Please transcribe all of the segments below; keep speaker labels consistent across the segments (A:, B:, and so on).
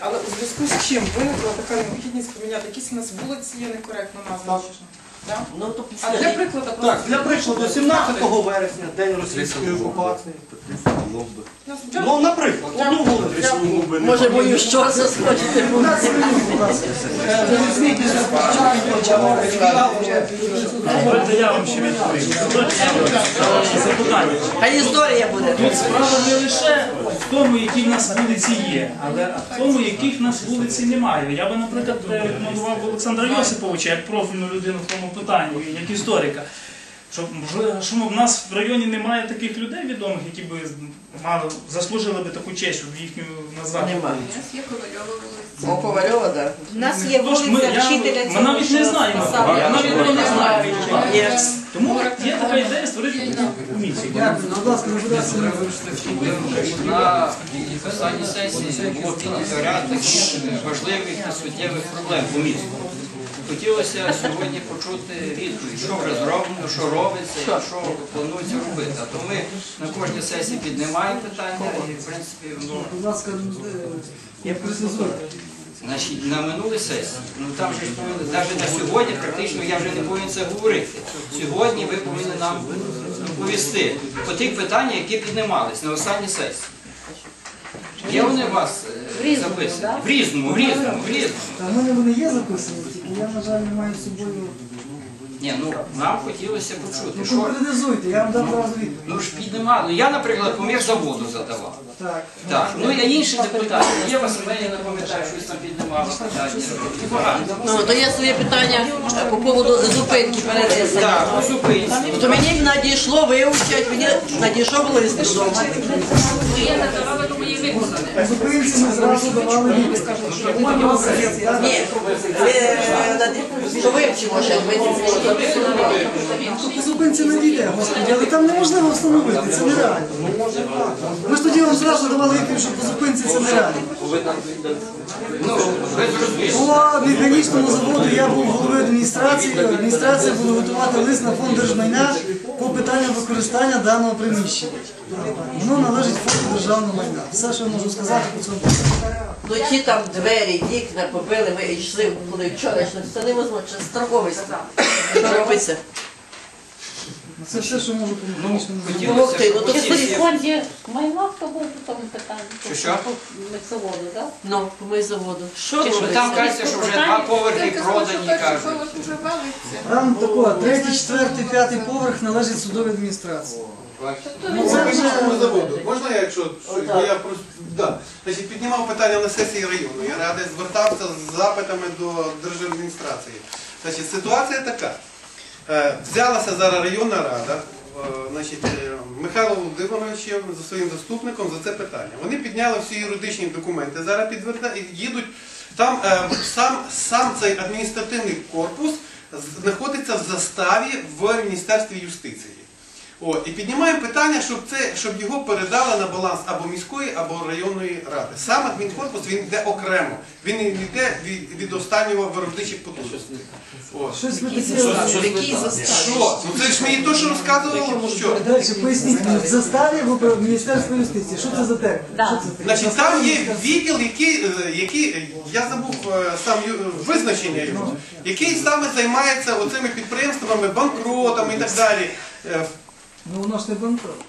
A: Але у зв'язку з чим виникла така необхідність поміняти якісь у нас вулиці є некоректно ж? Да?
B: Ну, то
A: А для прикладу,
C: Так, для прикладу, 17 вересня, день російської окупації. Ну, наприклад, одну вулицю.
B: Може, бою що це схочете
C: У нас скажіть, будь е,
D: я вам ще відповім.
B: Хай історія буде.
D: Тут справа не лише в тому, які в нас вулиці є, але в тому, яких в нас вулиці немає. Я би, наприклад, рекомендував Олександра Йосиповича як профільну людину в тому питанні, як історика. Що в нас в районі немає таких людей відомих, які би мали, заслужили би таку честь, щоб їхню назвати.
B: Немає.
E: Є Ковальова вулиця.
B: О, Ковальова, так.
F: У нас є вулиця вчителя
D: ми навіть не знаємо. Навіть не знаю. Тому є така ідея створити комісію.
C: Будь ласка, не буде
G: На останній сесії було піднято ряд таких важливих і суттєвих проблем по місту. Хотілося сьогодні почути відповідь, що вже зроблено, що робиться і що планується робити. А то ми на кожній сесії піднімаємо питання і, в принципі, ну,
C: Будь ласка, я прецизую.
G: Значить, на минулій сесії, ну там же ж повинні, навіть на сьогодні практично я вже не повинен це говорити. Сьогодні ви повинні нам доповісти по тих питаннях, які піднімались на останній сесії. Є вони у вас е, записані? В різному, в різному, в різному.
C: Мене вони є записані, тільки я, на жаль, не маю з собою.
G: Ні, ну нам хотілося почути,
C: Ну,
G: що
C: конкретизуйте, я вам дам одразу відповідь.
G: ну ж піднімали. Я, наприклад, по міжзаводу задавав.
C: Так.
G: Так, ну і інші депутати. Є Василеніна, пам'ятаю, щось там піднімала питання. Багато.
B: Ну, то є своє питання е, по поводу зупинки перенесення.
G: Так, по зупинці.
B: То мені надійшло вивчать, мені надійшов лист додому.
E: Я виконали.
C: Зупинці ми зразу давали.
B: Ні, ви, е, що вивчимо ще.
C: По зупинці не дійде, господи, але там неможливо встановити, це нереально. Ми ж тоді вам зразу давали відповідь, що по зупинці це нереально.
G: Ну.
C: По механічному заводу я був головою адміністрації, адміністрація буде готувати лист на фонд держмайна по питанню використання даного приміщення. Воно належить фонду державного майна. Все, що я можу сказати по цьому питанню.
B: Ну ті там двері, вікна побили, ми йшли, коли вчора йшли, це це страховий робиться?
C: Це все, що можу заводу.
B: Ну то
E: Чи
B: всі.
E: в фонді майна хто був по тому питанні?
G: Що, що?
E: Мексоводу, так?
B: Ну, помий заводу. Що
G: Ну,
B: робиться?
G: там кажеться, що вже два поверхи продані, кажуть.
E: вже
C: такого, третій, четвертий, п'ятий поверх належить судовій адміністрації. Ну, це вже...
H: заводу. Можна я, якщо я просто да. Значить, піднімав питання на сесії районної ради, звертався з запитами до держадміністрації. Значить, ситуація така. Е, Взялася зараз районна рада, е, значить, е, Михайло Володимирович за своїм заступником за це питання. Вони підняли всі юридичні документи, зараз підвертають і їдуть. Там сам цей адміністративний корпус знаходиться в заставі в Міністерстві юстиції. О, і піднімаємо питання, щоб це, щоб його передали на баланс або міської, або районної ради. Сам адмінкорпус він йде окремо. Він не йде від, від останнього виробничих потужностей. О.
C: Щось ви таке...
B: Які застави?
H: Що? Ну це ж мені то, що розказувало, ну що?
C: Далі поясніть, в заставі в Міністерства юстиції. Що це за термін? Що?
H: Значить, там є відділ, який, е, який е, я забув е, сам визначення його, який саме займається оцими підприємствами, банкротами і так далі.
C: Ну воно ж не банкрот.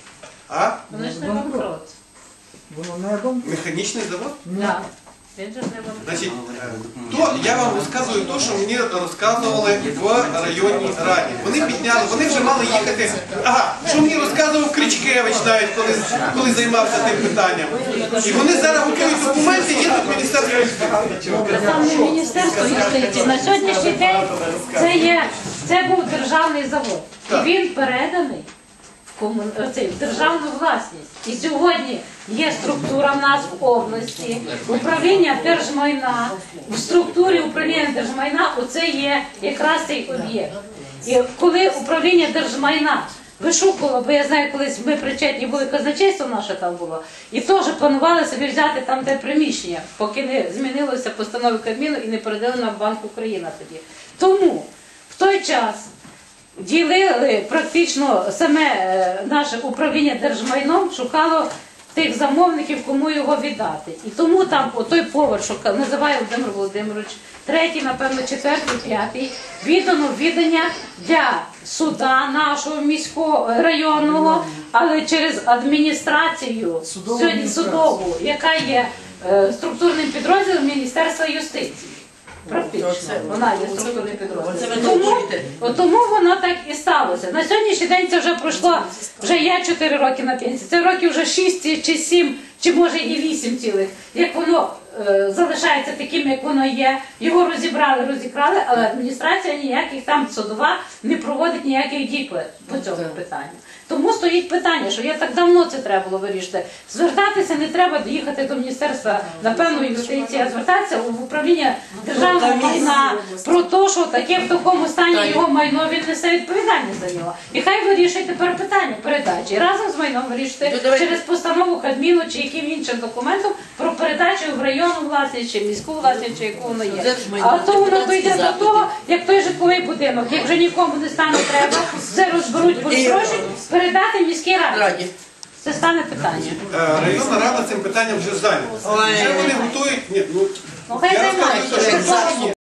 H: А?
E: Вони ж не банкрот.
C: Воно не банкрот.
H: Механічний завод?
E: Так. Він же не банкрот.
H: Значить, то я вам розказую те, що мені розказували в районній раді. Вони підняли, вони вже мали їхати. Ага, що мені розказував Кричкевич навіть, коли, коли займався тим питанням. І вони зараз готують документи, їдуть в міністерство.
E: Саме Міністерство юстиції на сьогоднішній день це є це був державний завод. І він переданий в, комун... оцей, державну власність. І сьогодні є структура в нас в області, управління держмайна. В структурі управління держмайна оце є якраз цей об'єкт. І коли управління держмайна вишукувало, бо я знаю, колись ми причетні були казначейство наше там було, і теж планували собі взяти там те приміщення, поки не змінилося постанови Кабміну і не передали нам Банк Україна тоді. Тому в той час ділили практично саме е, наше управління держмайном, шукало тих замовників, кому його віддати. І тому там той поверх, що називає Володимир Володимирович, третій, напевно, четвертий, п'ятий, віддано віддання для суда нашого міського е, районного, але через адміністрацію
C: Судову
E: судову, яка є е, структурним підрозділом Міністерства юстиції. Практично вона є підрозділом. Тому, от тому воно так і сталося. На сьогоднішній день це вже пройшло, вже я 4 роки на пенсії, це років вже 6 чи 7, чи може і 8 цілих. Як воно залишається таким, як воно є, його розібрали, розікрали, але адміністрація ніяких там судова не проводить ніяких дій по, по цьому питанню. Тому стоїть питання, що я так давно це треба було вирішити. Звертатися не треба їхати до міністерства, напевно, юстиції, а звертатися в управління державного майна про те, що таке в такому стані його майно він несе відповідальність за нього. І хай вирішує тепер питання передачі. Разом з майном вирішити
B: Ну,
E: через постанову Кабміну чи яким іншим документом про передачу в районну власність, чи міську власність, чи яку воно є. А то воно дійде до того, як той житловий будинок. Як вже нікому не стане треба, все розберуть по гроші, передати міській раді. Це стане питання.
H: Е, Районна рада цим питанням вже зайнята. Вже вони готують. Ні, ну
E: Ну хай
H: я
E: займається.
H: що
B: це.